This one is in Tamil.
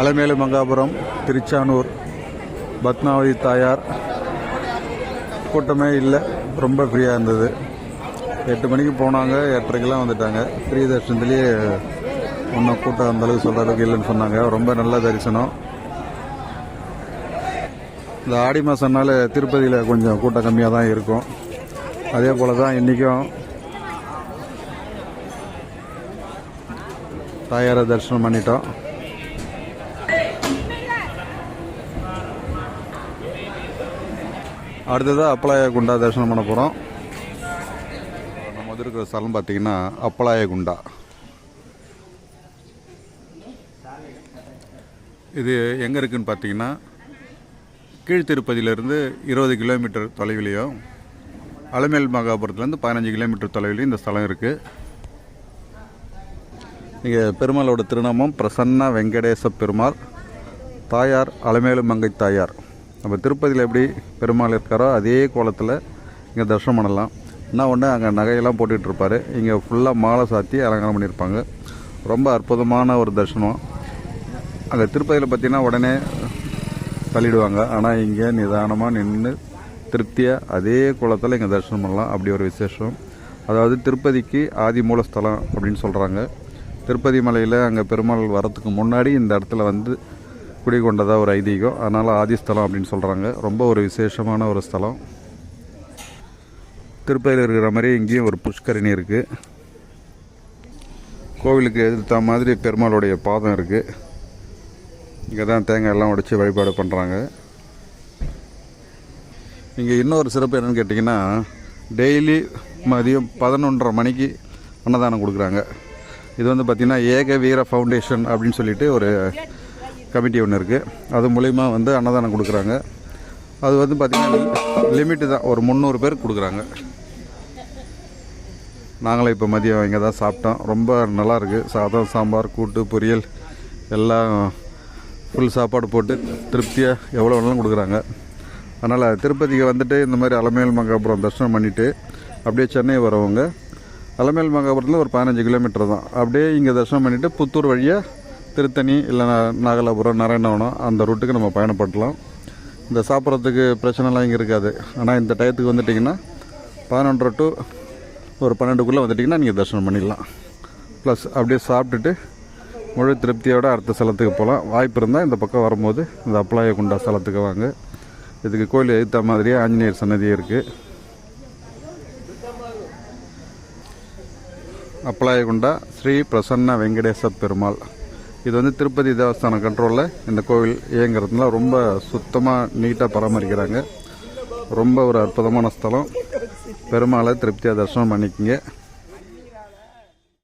அலமேலு மங்காபுரம் திருச்சானூர் பத்மாவதி தாயார். கூட்டமே இல்லை ரொம்ப ஃப்ரீயாக இருந்தது. எட்டு மணிக்கு போனாங்க எட்டரைக்கெல்லாம் வந்துட்டாங்க. ஃப்ரீ தரிசனத்துலேயே ஒன்றும் கூட்டம் அந்த அளவுக்கு சொல்கிற அளவுக்கு இல்லைன்னு சொன்னாங்க. ரொம்ப நல்ல தரிசனம். இந்த ஆடி மாதம்னால திருப்பதியில் கொஞ்சம் கூட்டம் கம்மியாக தான் இருக்கும். அதே போல் தான் இன்றைக்கும் தாயாரை தரிசனம் பண்ணிட்டோம். அடுத்ததாக அப்பலாய குண்டா தரிசனம் பண்ண போகிறோம் நம்ம வந்து இருக்கிற ஸ்தலம் பார்த்தீங்கன்னா அப்பலாய குண்டா. இது எங்கே இருக்குதுன்னு பார்த்தீங்கன்னா கீழ்த்திருப்பதியிலேருந்து இருபது கிலோமீட்டர் தொலைவிலையும் அலமேல் மகாபுரத்துலேருந்து பதினஞ்சு கிலோமீட்டர் தொலைவிலையும் இந்த ஸ்தலம் இருக்குது இங்கே பெருமாளோட திருநாமம் பிரசன்ன வெங்கடேச பெருமாள் தாயார் அலமேலு மங்கை தாயார். நம்ம திருப்பதியில் எப்படி பெருமாள் இருக்காரோ அதே கோலத்தில் இங்கே தரிசனம் பண்ணலாம். என்ன ஒன்று அங்கே நகையெல்லாம் போட்டுட்ருப்பார் இங்கே ஃபுல்லாக மாலை சாத்தி அலங்காரம் பண்ணியிருப்பாங்க. ரொம்ப அற்புதமான ஒரு தரிசனம் அங்கே திருப்பதியில் பார்த்தீங்கன்னா உடனே தள்ளிடுவாங்க. ஆனால் இங்கே நிதானமாக நின்று திருப்தியாக அதே குளத்தில் இங்கே தரிசனம் பண்ணலாம். அப்படி ஒரு விசேஷம். அதாவது திருப்பதிக்கு ஆதி மூலஸ்தலம் அப்படின்னு சொல்கிறாங்க திருப்பதி மலையில் அங்கே பெருமாள் வரத்துக்கு முன்னாடி இந்த இடத்துல வந்து குடிகொண்டதாக ஒரு ஐதீகம். அதனால் ஆதிஸ்தலம் அப்படின்னு சொல்கிறாங்க ரொம்ப ஒரு விசேஷமான ஒரு ஸ்தலம். திருப்பதியில் இருக்கிற மாதிரி இங்கேயும் ஒரு புஷ்கரணி இருக்குது கோவிலுக்கு எதிர்த்த மாதிரி பெருமாளுடைய பாதம் இருக்குது இங்கே தான் தேங்காய் எல்லாம் உடைச்சி வழிபாடு பண்ணுறாங்க இங்கே இன்னொரு சிறப்பு என்னென்னு கேட்டிங்கன்னா டெய்லி மதியம் பதினொன்றரை மணிக்கு அன்னதானம் கொடுக்குறாங்க. இது வந்து பார்த்திங்கன்னா ஏக வீர ஃபவுண்டேஷன் அப்படின்னு சொல்லிட்டு ஒரு கமிட்டி ஒன்று இருக்குது அது மூலிமா வந்து அன்னதானம் கொடுக்குறாங்க. அது வந்து பார்த்திங்கன்னா லிமிட்டு தான். ஒரு முந்நூறு பேர் கொடுக்குறாங்க. நாங்களும் இப்போ மதியம் இங்கே தான் சாப்பிட்டோம். ரொம்ப நல்லாயிருக்கு சாதம் சாம்பார் கூட்டு பொரியல் எல்லாம் ஃபுல் சாப்பாடு போட்டு திருப்தியாக எவ்வளோ வேணாலும் கொடுக்குறாங்க. அதனால் திருப்பதிக்கு வந்துட்டு இந்த மாதிரி அலமேல் மங்காபுரம் தரிசனம் பண்ணிவிட்டு அப்படியே சென்னை வரவங்க. அலமேல் மங்காபுரத்தில் ஒரு பதினஞ்சு கிலோமீட்டர் தான். அப்படியே இங்கே தரிசனம் பண்ணிவிட்டு புத்தூர் வழியாக திருத்தணி இல்லை நாகலாபுரம் நாராயணவனம் அந்த ரூட்டுக்கு நம்ம பயணப்படலாம். இந்த சாப்பிட்றதுக்கு பிரச்சனைலாம் இங்கே இருக்காது. ஆனால் இந்த டயத்துக்கு வந்துட்டிங்கன்னா பதினொன்றரை டு ஒரு பன்னெண்டுக்குள்ளே வந்துட்டிங்கன்னா நீங்கள் தரிசனம் பண்ணிடலாம். ப்ளஸ் அப்படியே சாப்பிட்டுட்டு முழு திருப்தியோடு அடுத்த ஸ்தலத்துக்கு போகலாம். வாய்ப்பு இருந்தால் இந்த பக்கம் வரும்போது இந்த அப்ளாய குண்டா ஸ்தலத்துக்கு வாங்க. இதுக்கு கோயில் எதிர்த்த மாதிரியே ஆஞ்சநேயர் சன்னதி இருக்குது அப்ளாயகுண்டா ஸ்ரீ பிரசன்ன வெங்கடேச பெருமாள். இது வந்து திருப்பதி தேவஸ்தானம் கண்ட்ரோலில் இந்த கோவில் இயங்குறதுனால ரொம்ப சுத்தமாக நீட்டாக பராமரிக்கிறாங்க. ரொம்ப ஒரு அற்புதமான ஸ்தலம். பெருமாளை திருப்தியாக தரிசனம் பண்ணிக்கிங்க.